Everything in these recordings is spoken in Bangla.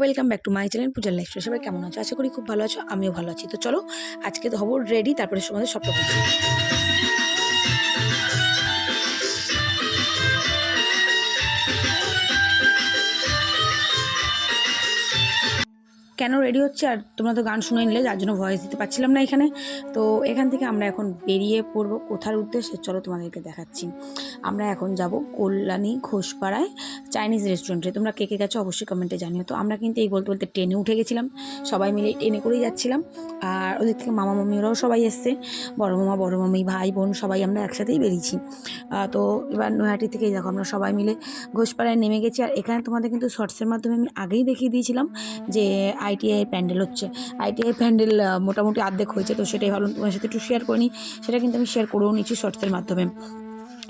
Welcome back to my channel পূজার লাইফ সবাই কেমন আছো? আশা করি খুব ভালো আছো, আমিও ভালো আছি। তো চলো, আজকে তো হব রেডি তারপরে তোমাদের সব বলছি। কেন রেডি হচ্ছে? আর তোমরা তো গান শুনে নিলে, যার জন্য ভয়েস দিতে পারছিলাম না এখানে। তো এখান থেকে আমরা এখন বেরিয়ে পড়ব। কোথার উদ্দেশ্যে? চলো তোমাদেরকে দেখাচ্ছি। আমরা এখন যাব কল্যাণী ঘোষপাড়ায় চাইনিজ রেস্টুরেন্টে তোমরা কে কে গেছো অবশ্যই কমেন্টে জানিও তো। আমরা কিন্তু এই বলতে বলতে ট্রেনে উঠে গেছিলাম। সবাই মিলে ট্রেনে করেই যাচ্ছিলাম। আর ওদের থেকে মামা মামি ওরাও সবাই এসছে। বড় মামা, বড় মামি, ভাই, বোন সবাই আমরা একসাথেই বেরিয়েছি। তো এবার নৈহাটি থেকেই দেখো আমরা সবাই মিলে ঘোষপাড়ায় নেমে গেছি। আর এখানে তোমাদের কিন্তু শর্টসের মাধ্যমে আমি আগেই দেখিয়ে দিয়েছিলাম যে আইটিআই প্যান্ডেল হচ্ছে। আইটিআই প্যান্ডেল মোটামুটি অর্ধেক হয়েছে, তো সেটাই ভাবলাম তোমার সাথে একটু শেয়ার করে নিই সেটা কিন্তু আমি শেয়ার করেও নিচ্ছি শর্টসের মাধ্যমে।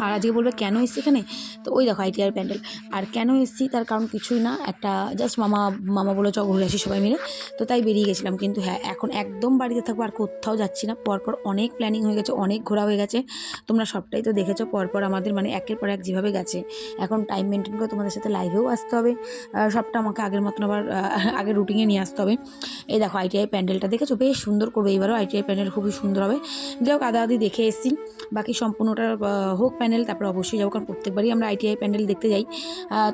আর আজকে বলবে, কেন এসছি এখানে? তো ওই দেখো আইটিআর প্যান্ডেল। আর কেন এসছি তার কারণ কিছুই না, একটা জাস্ট মামা মামা বলে চ, ঘুরে আসি সবাই মিলে। তো তাই বেরিয়ে গেছিলাম। কিন্তু হ্যাঁ এখন একদম বাড়িতে থাকব আর কোথাও যাচ্ছি না। পরপর অনেক প্ল্যানিং হয়ে গেছে, অনেক ঘোরা হয়ে গেছে। তোমরা সবটাই তো দেখেছ, পরপর আমাদের মানে একের পর এক যেভাবে গেছে। এখন টাইম মেনটেন করে তোমাদের সাথে লাইভেও আসতে হবে। সবটা আমাকে আগের মতন আবার আগের রুটিনে নিয়ে আসতে হবে। এই দেখো আইটিআই প্যান্ডেলটা দেখেছ? বেশ সুন্দর করবে এবারও আইটিআই প্যান্ডেল খুবই সুন্দর হবে। যাই হোক আদা আদি দেখে এসেছি। বাকি সম্পূর্ণটা হোক প্যান্ডেল তারপর অবশ্যই যাব, কারণ প্রত্যেকবারই আমরা আইটিআই প্যান্ডেল দেখতে যাই।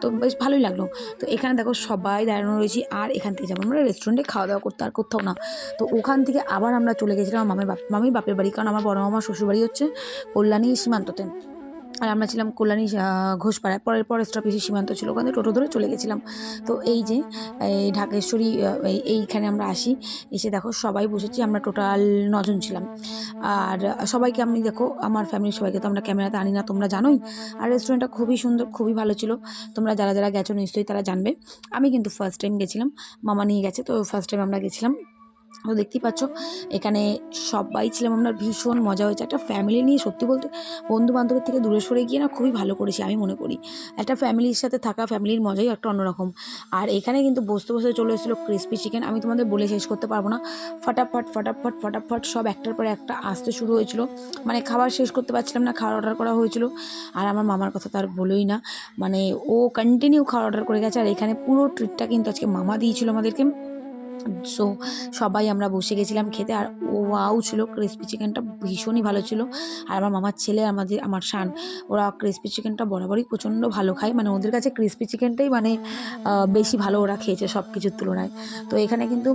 তো বেশ ভালোই লাগল। তো এখানে দেখো সবাই দাঁড়ানো রয়েছি, আর এখান থেকে যাব আমরা রেস্টুরেন্টে খাওয়া দাওয়া করতে, আর কোথাও না। তো ওখান থেকে আবার আমরা চলে গেছিলাম মামের বাপ, মামির বাপের বাড়ি, কারণ আমার বড় মামা শ্বশুরবাড়ি হচ্ছে কল্যাণী সীমান্ততে। আর আমরা ছিলাম কল্যাণী ঘোষপাড়ায়। পরের পরের স্টপেজে সীমান্ত ছিল ওখানে টোটো ধরে চলে গেছিলাম। তো এই যে, এই ঢাকেশ্বরী এই- এইখানে আমরা আসি। এসে দেখো সবাই বসেছি, আমরা টোটাল নজন ছিলাম। আর সবাইকে আমি দেখো, আমার ফ্যামিলির সবাইকে তো আমরা ক্যামেরাতে আনি না, তোমরা জানোই। আর রেস্টুরেন্টটা খুবই সুন্দর, খুবই ভালো ছিল। তোমরা যারা যারা গেছো নিশ্চয়ই তারা জানবে। আমি কিন্তু ফার্স্ট টাইম গেছিলাম, মামা নিয়ে গেছে, তো ফার্স্ট টাইম আমরা গেছিলাম। তো দেখতেই পাচ্ছ, এখানে সবাই ছিলাম আমরা, ভীষণ মজা হয়েছে। একটা ফ্যামিলি নিয়ে সত্যি বলতে বন্ধু বান্ধবের থেকে দূরে সরে গিয়ে না খুবই ভালো করেছি আমি মনে করি। একটা ফ্যামিলির সাথে থাকা ফ্যামিলির মজাই একটা অন্যরকম। আর এখানে কিন্তু বসতে বসতে চলে এসেছিল ক্রিসপি চিকেন আমি তোমাদের বলে শেষ করতে পারব না। ফটাফট ফটাফট ফটাফট সব একটার পরে একটা আসতে শুরু হয়েছিল। মানে খাবার শেষ করতে পারছিলাম না খাওয়ার অর্ডার করা হয়েছিল। আর আমার মামার কথা তার বলোই না। মানে ও কন্টিনিউ খাওয়ার অর্ডার করে গেছে। আর এখানে পুরো ট্রিটটা কিন্তু আজকে মামা দিয়েছিল আমাদেরকে। সো সবাই আমরা বসে গেছিলাম খেতে আর ও ওয়াও ছিল ক্রিসপি চিকেনটা ভীষণই ভালো ছিল। আর আমার মামার ছেলে, আমাদের, আমার শান, ওরা ক্রিসপি চিকেনটা বরাবরই প্রচণ্ড ভালো খায়। মানে ওদের কাছে ক্রিসপি চিকেনটাই মানে বেশি ভালো ওরা খেয়েছে সব কিছুর তুলনায়। তো এখানে কিন্তু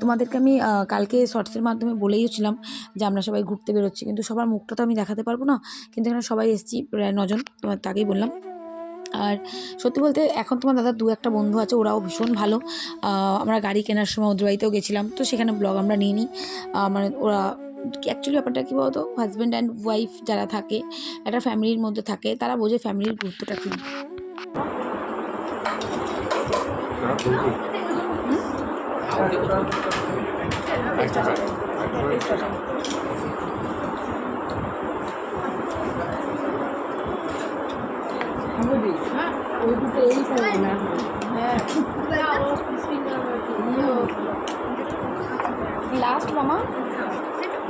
তোমাদেরকে আমি কালকে শর্টসের মাধ্যমে বলেইছিলাম যে আমরা সবাই ঘুরতে বেরোচ্ছি। কিন্তু সবার মুখটা তো আমি দেখাতে পারব না। কিন্তু এখানে সবাই এসেছি, প্রায় নজন, তোমার তাকেই বললাম। আর সত্যি বলতে এখন তোমার দাদা দু একটা বন্ধু আছে ওরাও ভীষণ ভালো। আমরা গাড়ি কেনার সময় ওদের বাড়িতেও গেছিলাম তো সেখানে ব্লগ আমরা নিয়ে নিই। মানে ওরা অ্যাকচুয়ালি ব্যাপারটা কী বলতো? হাজব্যান্ড অ্যান্ড ওয়াইফ যারা থাকে একটা ফ্যামিলির মধ্যে থাকে তারা বোঝে ফ্যামিলির গুরুত্বটা কী। লাস্ট মামা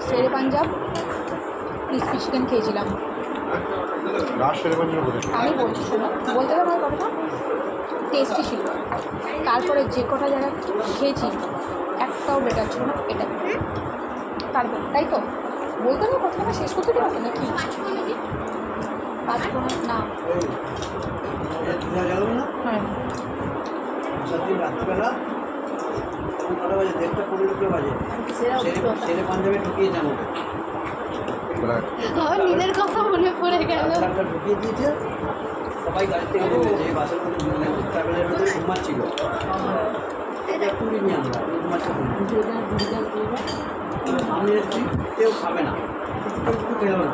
শেরে পাঞ্জাব ক্রিসপি চিকেন খেয়েছিলাম। আমি বলছি শোনো বলতে পারব আমার কথাটা? টেস্টি ছিল। তারপরে যে কটা জায়গা খেয়েছি একটাও বেটার ছিল না এটা। তারপর তাই তো? বলতে না কথাটা শেষ করতে পারবে নাকি? পাঁচ রাত্রিবেলা বাজে দেড়টা পনেরো দুটো বাজে ছেলে- পাঞ্জাবে ঢুকিয়েছে আমাকে ঢুকিয়ে দিয়েছে সবাই গাড়ি থেকে বাসের মধ্যে ট্রাভেলের মধ্যে ঘুমাচ্ছিল ঘুমাচ্ছে আমি এসেছি কেউ খাবে না কেউ খেলো না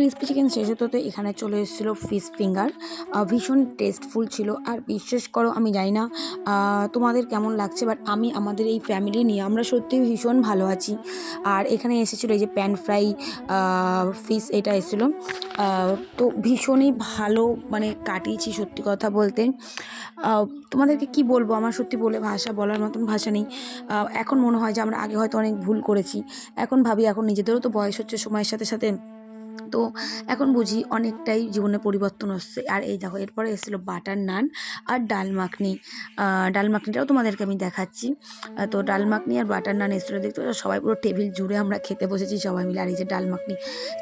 ক্রিসপি চিকেন শেষ হতে হতে এখানে চলে এসেছিল ফিশ ফিঙ্গার ভীষণ টেস্টফুল ছিল। আর বিশ্বাস করো, আমি জানি না তোমাদের কেমন লাগছে বাট আমি আমাদের এই ফ্যামিলি নিয়ে আমরা সত্যি ভীষণ ভালো আছি। আর এখানে এসেছিল এই যে প্যান ফ্রাই ফিশ এটা এসেছিল। তো ভীষণই ভালো মানে কাটিয়েছি সত্যি কথা বলতে। তোমাদেরকে কি বলব, আমার সত্যি বলে ভাষা, বলার মতন ভাষা নেই। এখন মনে হয় যে আমরা আগে হয়তো অনেক ভুল করেছি। এখন ভাবি, এখন নিজেদেরও তো বয়স হচ্ছে, সময়ের সাথে সাথে তো এখন বুঝি অনেকটাই জীবনে পরিবর্তন হচ্ছে। আর এই দেখো, এরপরে এসেছিল বাটার নান আর ডাল মাখনি। ডাল মাখনিটাও তোমাদেরকে আমি দেখাচ্ছি। তো ডাল মাখনি আর বাটার নান এসেছিল, দেখতে সবাই পুরো টেবিল জুড়ে আমরা খেতে বসেছি সবাই মিলে। আর এই যে ডাল মাখনি,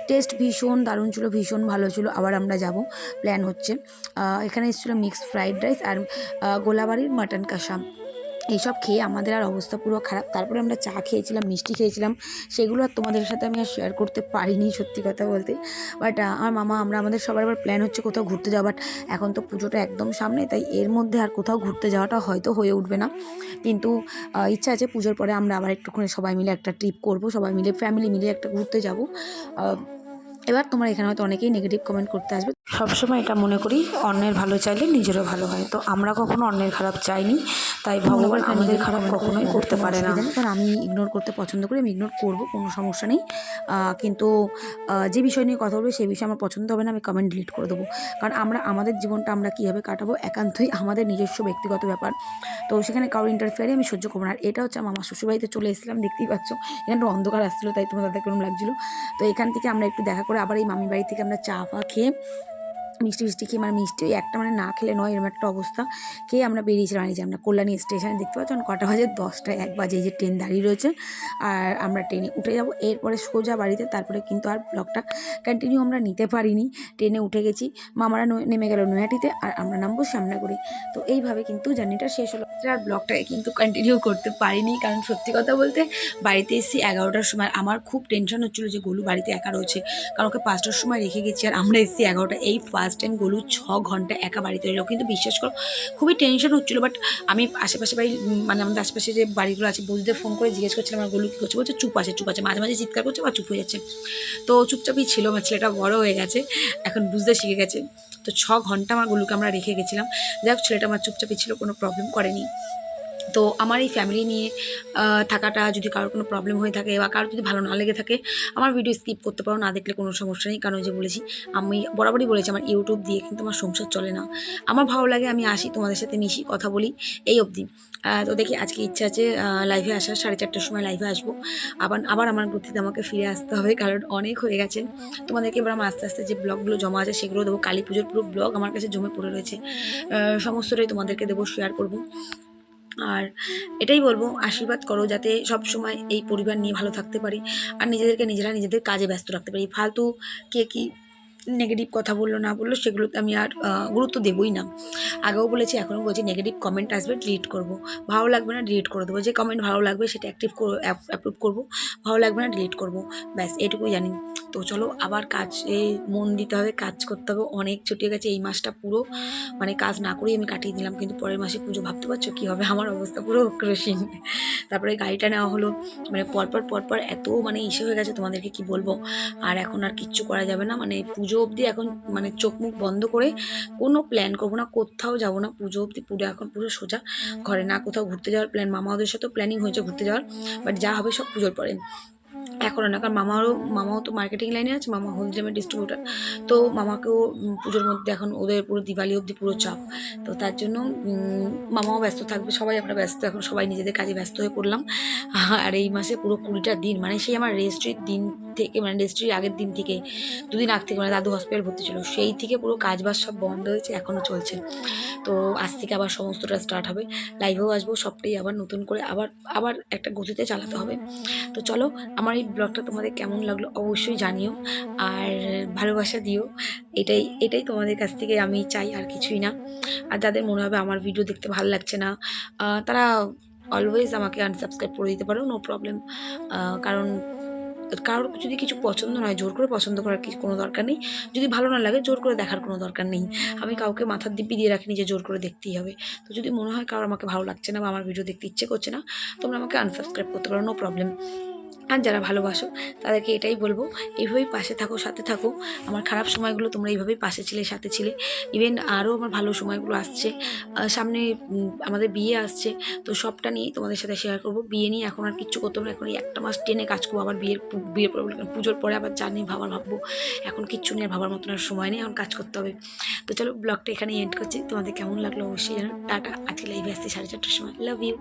টেস্ট ভীষণ দারুণ ছিল, ভীষণ ভালো ছিল। আবার আমরা যাব, প্ল্যান হচ্ছে। এখানে এসেছিল মিক্সড ফ্রাইড রাইস আর গোলাবাড়ির মাটন কষা এইসব খেয়ে আমাদের আর অবস্থা পুরো খারাপ। তারপরে আমরা চা খেয়েছিলাম, মিষ্টি খেয়েছিলাম। সেগুলো আর তোমাদের সাথে আমি আর শেয়ার করতে পারিনি সত্যি কথা বলতে। বাট আমার মামা, আমরা আমাদের সবার আবার প্ল্যান হচ্ছে কোথাও ঘুরতে যাওয়া বাট এখন তো পুজোটা একদম সামনে, তাই এর মধ্যে আর কোথাও ঘুরতে যাওয়াটা হয়তো হয়ে উঠবে না। কিন্তু ইচ্ছা আছে পুজোর পরে আমরা আবার একটুখানি সবাই মিলে একটা ট্রিপ করব, সবাই মিলে ফ্যামিলি মিলে একটা ঘুরতে যাব। এবার তোমার এখানে হয়তো অনেকেই নেগেটিভ কমেন্ট করতে আসবে। সবসময় এটা মনে করি অন্যের ভালো চাইলে নিজেরও ভালো হয়। তো আমরা কখনো অন্যের খারাপ চাইনি তাই ভগবান আমাদের খারাপ কখনোই করতে পারে না। কারণ আমি ইগনোর করতে পছন্দ করি আমি ইগনোর করব কোনো সমস্যা নেই। কিন্তু যে বিষয় নিয়ে কথা বলবে সেই বিষয়ে আমার পছন্দ হবে না আমি কমেন্ট ডিলিট করে দেবো। কারণ আমরা আমাদের জীবনটা আমরা কীভাবে কাটাবো একান্তই আমাদের নিজস্ব ব্যক্তিগত ব্যাপার। তো সেখানে কারোর ইন্টারফেয়ারে আমি সহ্য করব না। আর এটা হচ্ছে আমার শ্বশুরবাড়িতে চলে এসেছিলাম দেখতেই পাচ্ছ। এখানে একটু অন্ধকার আসছিল তাই তোমার দাদা কেরম লাগছিল। তো এখান থেকে আমরা একটু দেখা করে আবার এই মামি বাড়ি থেকে আমরা চা ফা খেয়ে মিষ্টি মিষ্টি খেয়ে মানে মিষ্টি একটা মানে না খেলে নয় এরকম একটা অবস্থা। খেয়ে আমরা বেরিয়েছিলাম, এই যে আমরা কল্যাণী স্টেশনে দেখতে পাচ্ছ এখন কটা বাজে? দশটা এক বাজে, এই যে ট্রেন দাঁড়িয়ে রয়েছে। আর আমরা ট্রেনে উঠে যাব, এরপরে সোজা বাড়িতে, তারপরে কিন্তু আর ব্লগটা কন্টিনিউ আমরা নিতে পারিনি। ট্রেনে উঠে গেছি, মামারা নেমে গেল নৈহাটিতে আর আমরা নামবো শ্যামনাগুড়ি তো এইভাবে কিন্তু জার্নিটা শেষ হলো। আর ব্লগটাকে কিন্তু কন্টিনিউ করতে পারিনি, কারণ সত্যি কথা বলতে বাড়িতে এসেছি এগারোটার সময় আমার খুব টেনশন হচ্ছিল যে গোলু বাড়িতে একা রয়েছে, কারণ ওকে পাঁচটার সময় রেখে গেছি, আর আমরা এসেছি এগারোটা, এই ফার্স্ট টাইম গলু ছ ঘণ্টা একা বাড়িতে রইল। কিন্তু বিশ্বাস করো, খুবই টেনশন হচ্ছিল বাট আমি আশেপাশে বাড়ি মানে আমাদের আশেপাশে যে বাড়িগুলো আছে বৌদিদের ফোন করে জিজ্ঞেস করছিলাম আমার গলু কী করছে? বলছে, চুপ আছে চুপ আছে। মাঝে মাঝে চিৎকার করছে বা চুপ হয়ে যাচ্ছে। তো চুপচাপই ছিল, আমার ছেলেটা বড় হয়ে গেছে, এখন বুঝতে শিখে গেছে। তো ছ ঘণ্টা আমার গলুকে আমরা রেখে গেছিলাম। যাই হোক, ছেলেটা আমার চুপচাপই ছিল, কোনো প্রবলেম করেনি। তো আমার এই ফ্যামিলি নিয়ে থাকাটা যদি কারোর কোনো প্রবলেম হয়ে থাকে বা কারোর যদি ভালো না লেগে থাকে, আমার ভিডিও স্কিপ করতে পারো, না দেখলে কোনো সমস্যা নেই। কারণ যে বলেছি, আমি বরাবরই বলেছি, আমার ইউটিউব দিয়ে কিন্তু আমার সংসার চলে না। আমার ভালো লাগে, আমি আসি, তোমাদের সাথে মিশি, কথা বলি, এই অবধি। তো দেখি, আজকে ইচ্ছা আছে লাইভে আসার, সাড়ে চারটের সময় লাইভে আসব। আবার আবার আমার গতিতে আমাকে ফিরে আসতে হবে, কারণ অনেক হয়ে গেছে। তোমাদেরকে এবার আমার আস্তে আস্তে যে ব্লগগুলো জমা আছে, সেগুলো দেবো। কালী পুজোর পুরো ব্লগ আমার কাছে জমে পড়ে রয়েছে। সমস্তটাই তোমাদেরকে দেবো শেয়ার করব। আর এটাই বলব, আশীর্বাদ করো যাতে সব সময় এই পরিবার নিয়ে ভালো থাকতে পারি আর নিজেদেরকে নিজেরা নিজেদের কাজে ব্যস্ত রাখতে পারি। ফালতু কে কি নেগেটিভ কথা বলল, না বলল সেগুলোতে আমি আর গুরুত্ব দেবই না। আগেও বলেছি, এখনও বলছি নেগেটিভ কমেন্ট আসবে ডিলিট করব। ভালো লাগবে না ডিলিট করে দেবো। যে কমেন্ট ভালো লাগবে, সেটা অ্যাক্টিভ অ্যাপ্রুভ করব। ভালো লাগবে না ডিলিট করব। ব্যাস, এটুকুই জানি। তো চলো আবার কাজে মন দিতে হবে, কাজ করতে হবে। অনেক ছুটে গেছে, এই মাসটা পুরো মানে কাজ না করেই আমি কাটিয়ে দিলাম। কিন্তু পরের মাসে পুজো, ভাবতে পারছ কী হবে? আমার অবস্থা পুরো ক্রসিং তারপরে গাড়িটা নেওয়া হলো। মানে পরপর পরপর এত মানে ইসে হয়ে গেছে তোমাদেরকে কি বলব? আর এখন আর কিচ্ছু করা যাবে না। মানে পুজো অবধি এখন মানে চোখ মুখ বন্ধ করে কোনো প্ল্যান করব না, কোথাও যাব না। পুজো অবধি পুরো এখন পুরো সোজা। ঘরে না কোথাও ঘুরতে যাওয়ার প্ল্যান মামা ওদের সাথেও প্ল্যানিং হয়েছে ঘুরতে যাওয়ার। বাট যা হবে সব পুজোর পরে। এখনও না, কারণ মামারও, মামাও তো মার্কেটিং লাইনে আছে, মামা হোলসেলের ডিস্ট্রিবিউটার তো মামাকেও পুজোর মধ্যে এখন ওদের পুরো দিওয়ালি অবধি পুরো চাপ। তো তার জন্য মামাও ব্যস্ত থাকবে, সবাই আমরা ব্যস্ত, এখন সবাই নিজেদের কাজে ব্যস্ত হয়ে পড়লাম। আর এই মাসে পুরো কুড়িটা দিন মানে সেই আমার রেজিস্ট্রির দিন থেকে মানে রেজিস্ট্রির আগের দিন থেকে, দুদিন আগ থেকে মানে দাদু হসপিটাল ভর্তি ছিল। সেই থেকে পুরো কাজ বাজ সব বন্ধ হয়েছে এখনও চলছে। তো আজ থেকে আবার সমস্তটা স্টার্ট হবে। লাইভেও আসব, সবটাই আবার নতুন করে আবার আবার একটা গতিতে চালাতে হবে। তো চলো, আমার এই ব্লগটা তোমাদের কেমন লাগল অবশ্যই জানিও। আর ভালোবাসা দিও। এটাই এটাই তোমাদের কাছ থেকে আমি চাই আর কিছুই না। আর যাদের মনে হবে আমার ভিডিও দেখতে ভালো লাগছে না তারা অলওয়েজ আমাকে আনসাবস্ক্রাইব করে দিতে পারো নো প্রবলেম কারণ কারোর যদি কিছু পছন্দ নয়, জোর করে পছন্দ করার কি কোনো দরকার নেই? যদি ভালো না লাগে, জোর করে দেখার কোনো দরকার নেই। আমি কাউকে মাথার দিব্যি দিয়ে রাখিনি যে জোর করে দেখতেই হবে। তো যদি মনে হয় কারোর আমাকে ভালো লাগছে না বা আমার ভিডিও দেখতে ইচ্ছে করছে না, তোমরা আমাকে আনসাবস্ক্রাইব করতে পারো নো প্রবলেম আর যারা ভালোবাসো, তাদেরকে এটাই বলব, এইভাবেই পাশে থাকো, সাথে থাকো। আমার খারাপ সময়গুলো তোমরা এইভাবেই পাশে ছিলে, সাথে ছিলে। ইভেন আরও আমার ভালো সময়গুলো আসছে। সামনে আমাদের বিয়ে আসছে, তো সবটা নিয়েই তোমাদের সাথে শেয়ার করব। বিয়ে নিয়ে এখন আর কিচ্ছু করতে না। এখন এই একটা মাস টেনে কাজ করব, আবার বিয়ের বিয়ের পুজোর পরে আবার জানি ভাবার ভাববো। এখন কিচ্ছু নিয়ে ভাবার মতন আর সময় নেই, এখন কাজ করতে হবে। তো চলো ব্লগটা এখানেই এন্ড করছি। তোমাদের কেমন লাগল অবশ্যই জানো টাটা, আজকে লাইভে আসছি সাড়ে চারটার সময়। Love you